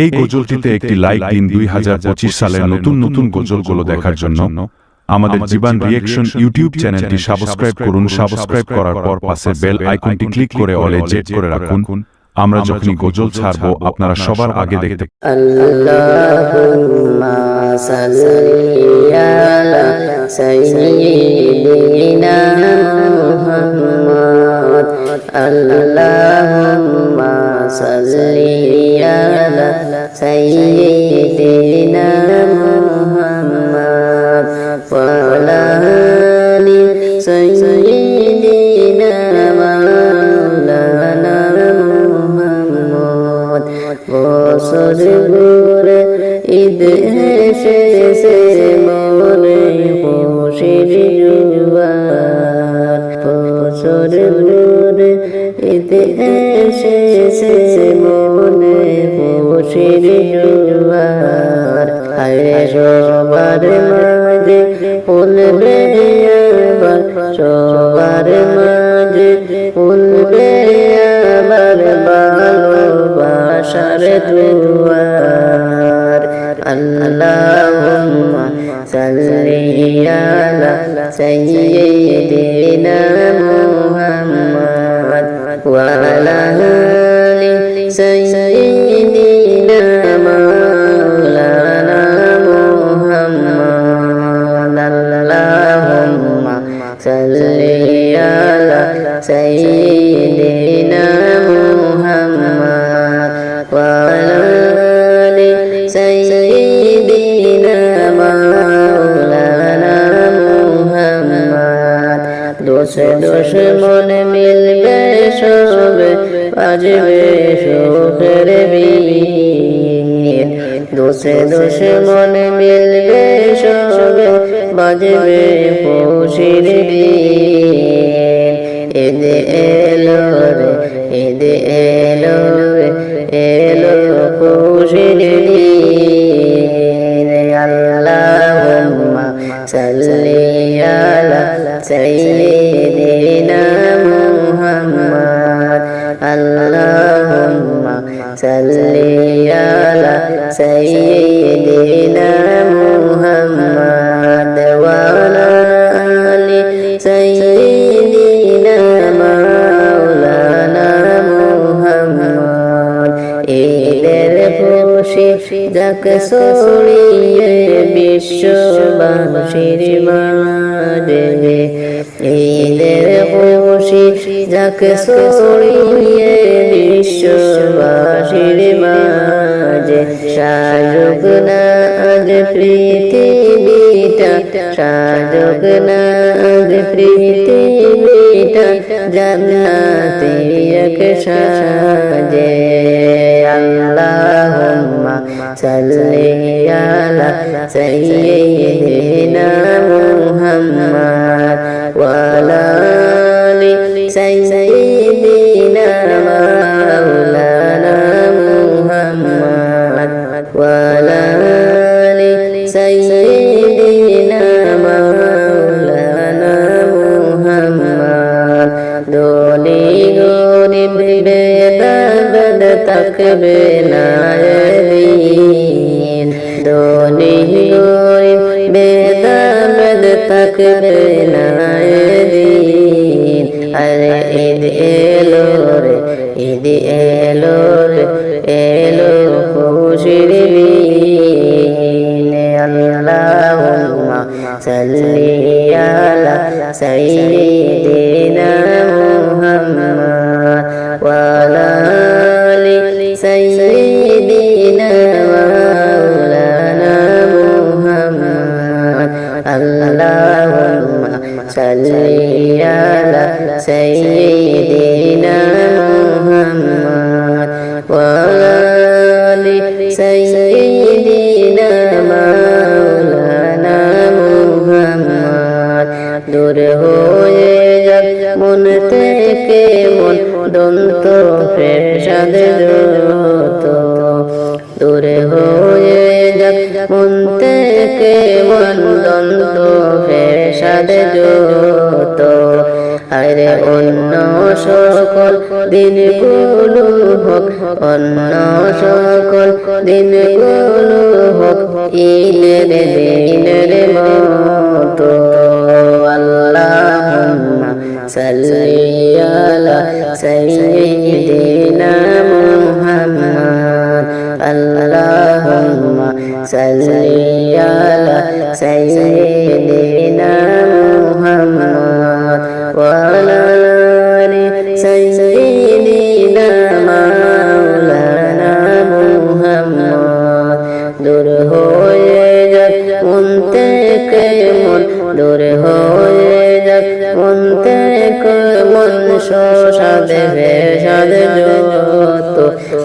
এই গজলটিতে একটি লাইক দিন দুই হাজার পঁচিশ সালের নতুন নতুন গজলগুলো দেখার জন্য আমাদের জীবন রিয়েকশন ইউটিউব চ্যানেলটি সাবস্ক্রাইব করুন সাবস্ক্রাইব করার পর পাশে বেল আইকনটি ক্লিক করে অলে জেট করে রাখুন। আমরা যখনই গজল ছাড়বো আপনারা সবার আগে দেখতে আল্লাহ صل على سيدنا এসেছে মনে খুশির জুয়ার আরে সবার মাঝে উলবে আবার সবার মাঝে উলবে আবার ভালোবাসার দুয়ার ওয়া দোষে দোষে মনে মিলবে সবে, বাজবে সুখের দোষে দোষে মনে মিলবে সবে, বাজবে দিন এদে এলো রে, এদে এলো রে, এলো দিন আল্লাহুম্মা সাল্লি আলা সাইয়্যিদিনা যাক ছড়িয়ে বিশ্ববাসীর মাঝে ঈদের খুশি, যাক ছড়িয়ে বিশ্ববাসীর মাঝে, সাজুক না আজ পৃথিবীটা, সাজুক না আজ পৃথিবীটা জান্নাতে এক সাজে। আল্লাহুম্মা সাল্লি আলা সাইয়্যিদিনা আলি সাইয়্যিদিনা মাওলানা মুহাম্মদ ওয়া আলা আলি সাইয়্যিদিনা মাওলানা মুহাম্মদ দোনি গরিব বেদাবদ থাকবে না এদিন দোনি গরিব বেদাবদ থাকবে না এদিন আরে ঈদ এলো রে ঈদ এলো রে এলো খুশির আলা সাইয়্যিদিনা মুহাম্মদ ওয়া আলা আলি সাইয়্যিদিনা মাওলানা মুহাম্মদ দূর হয়ে যাক মন থেকে মন দন্ত যত দূরে হয়ে যাক কে থেকে মন দন্ত ফেসাদ যত। আরে অন্য সকল দিনগুলো হোক, অন্য সকল দিনগুলো হোক, ঈদের দিনের মতো। আল্লাহুম্মা সাল্লি আলা সাইয়্যিদিনা আলা সাইয়্যিদিনা মুহাম্মদ ওয়া আলা আলি সাইয়্যিদিনা মাওলানা মুহাম্মদ দূর হয়ে যাক মন থেকে দূর হয়ে যাক মন থেকে মন সাদে সাদে যত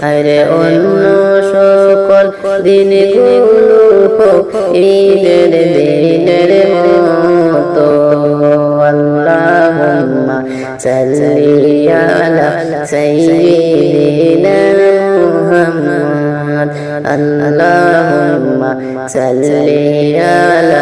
আরে অন্য সকল দিনগুলো হোক ঈদের দিনের মতো। আল্লাহুম্মা সাল্লি আলা সাইয়্যিদিনা মুহাম্মদ। আল্লাহুম্মা সাল্লি আলি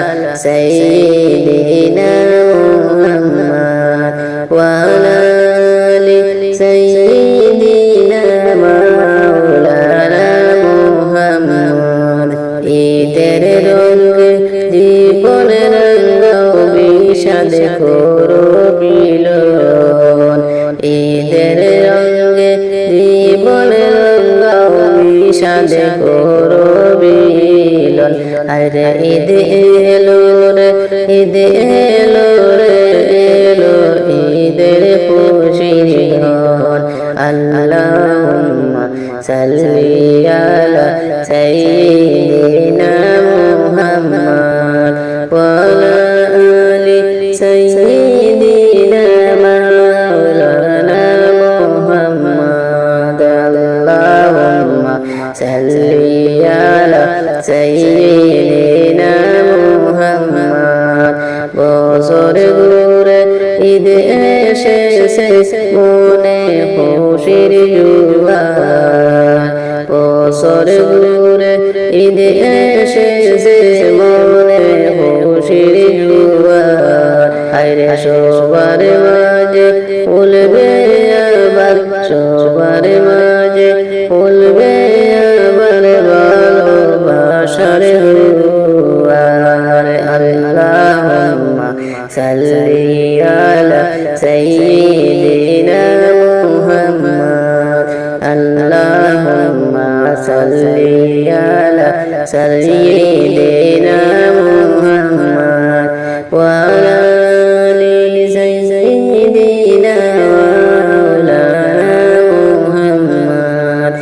করো বিলন ঈদের রঙে জীবন রঙ্গাও বিষাদ করো বিলন আরে ঈদ এলো রে ঈদ এলো রে এলো ঈদের খুশির ঘর আল্লাহুম্মা সাল্লি মুহাম্মদ। ঈদ এসেছে মনে খুশির জুয়ার। বছর ঘুরে ঈদ এসেছে মনে খুশির জুয়ার। হায়রে সবার মাঝে উলবে আবার মাঝে আলা সাইয়্যিদিনা মুহাম্মদ ওয়া আলা আলি সাইয়্যিদিনা মাওলানা মুহাম্মদ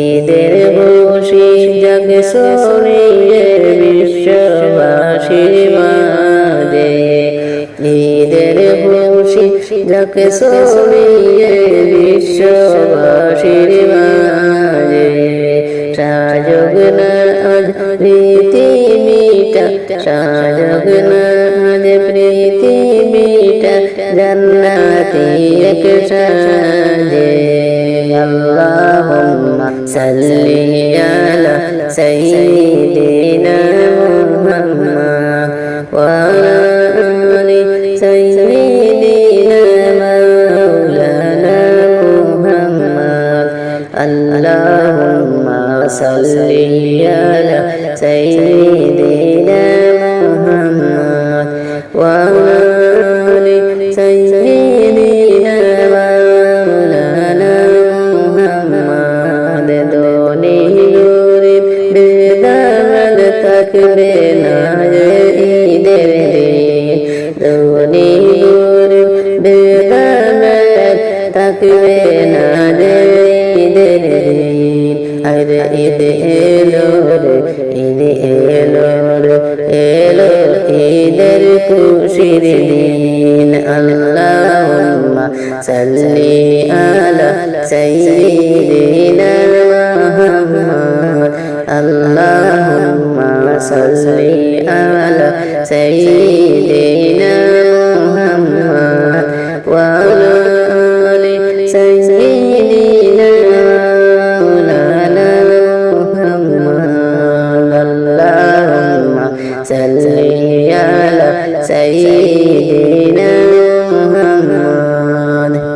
ঈদের খুশি জগ সরিয়ে বিশ্ববাসীর মাঝে ঈদের খুশি জগ সরিয়ে বিশ্ববাসীর মাঝে সাজগ না আজ পৃথিবীটা সাজগ না আজ পৃথিবীটা জান্নাতি এক সাজে। আল্লাহুম্মা সাল্লি আলা সাইয়্যিদিনা আল্লাহুম্মা সাল্লি আলা সাইয়্যিদিনা মুহাম্মদ ওয়া আলা আলি সাইয়্যিদিনা মাওলানা মুহাম্মদ দোনি গরিব বেদাল ঈদ এলো এলো ঈদের খুশির দিন আল্লাহুম্মা সাল্লি আলা সাইয়্যিদিনা মুহাম্মদ আল্লাহুম্মা সাল্লি আলা সাইয়্যিদিনা